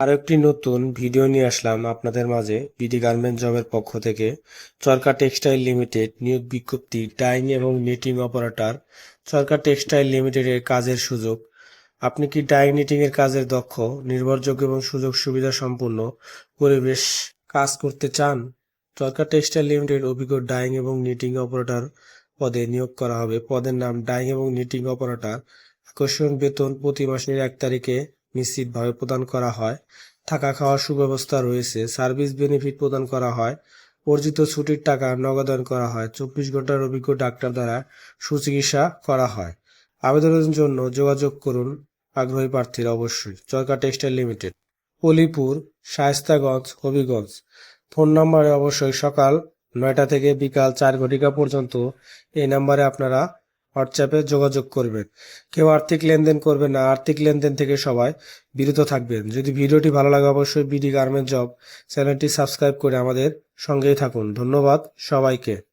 আরও একটি নতুন ভিডিও নিয়ে আসলাম আপনাদের মাঝে বিডি গার্মেন্ট জবের পক্ষ থেকে। চরকা টেক্সটাইল লিমিটেড নিয়োগ বিজ্ঞপ্তি ডাইং এবং নিটিং অপারেটর। চরকা টেক্সটাইল লিমিটেডের কাজের সুযোগ। আপনি কি ডাইং নিটিং এর কাজের দক্ষ, নির্ভরযোগ্য এবং সুযোগ সুবিধা সম্পন্ন পরিবেশ কাজ করতে চান? চরকা টেক্সটাইল লিমিটেড অভিজ্ঞ ডাইং এবং নিটিং অপারেটর পদে নিয়োগ করা হবে। পদের নাম ডাইং এবং নিটিং অপারেটর। আকর্ষণ বেতন প্রতি মাসের এক তারিখে নিশ্চিতভাবে প্রদান করা হয়। থাকা খাওয়ার সুব্যবস্থা রয়েছে। সার্ভিস বেনিফিট প্রদান করা হয়। অর্জিত ছুটির টাকা নগদায়ন করা হয়। চব্বিশ ঘণ্টার অভিজ্ঞ ডাক্তার দ্বারা সুচিকিৎসা করা হয়। আবেদনের জন্য যোগাযোগ করুন আগ্রহী প্রার্থীরা অবশ্যই। Charka Textile Limited, Olipur, Shaistaganj, Habiganj. Phone নম্বরে অবশ্যই সকাল নয়টা থেকে বিকাল চার ঘটিকা পর্যন্ত এই নাম্বারে আপনারা হোয়াটসঅ্যাপে যোগাযোগ করবেন। কেউ আর্থিক লেনদেন করবেন না, আর্থিক লেনদেন থেকে সবাই বিরত থাকবেন। যদি ভিডিওটি ভালো লাগে, অবশ্যই বিডি গার্মেন্ট জব চ্যানেলটি সাবস্ক্রাইব করে আমাদের সঙ্গেই থাকুন। ধন্যবাদ সবাইকে।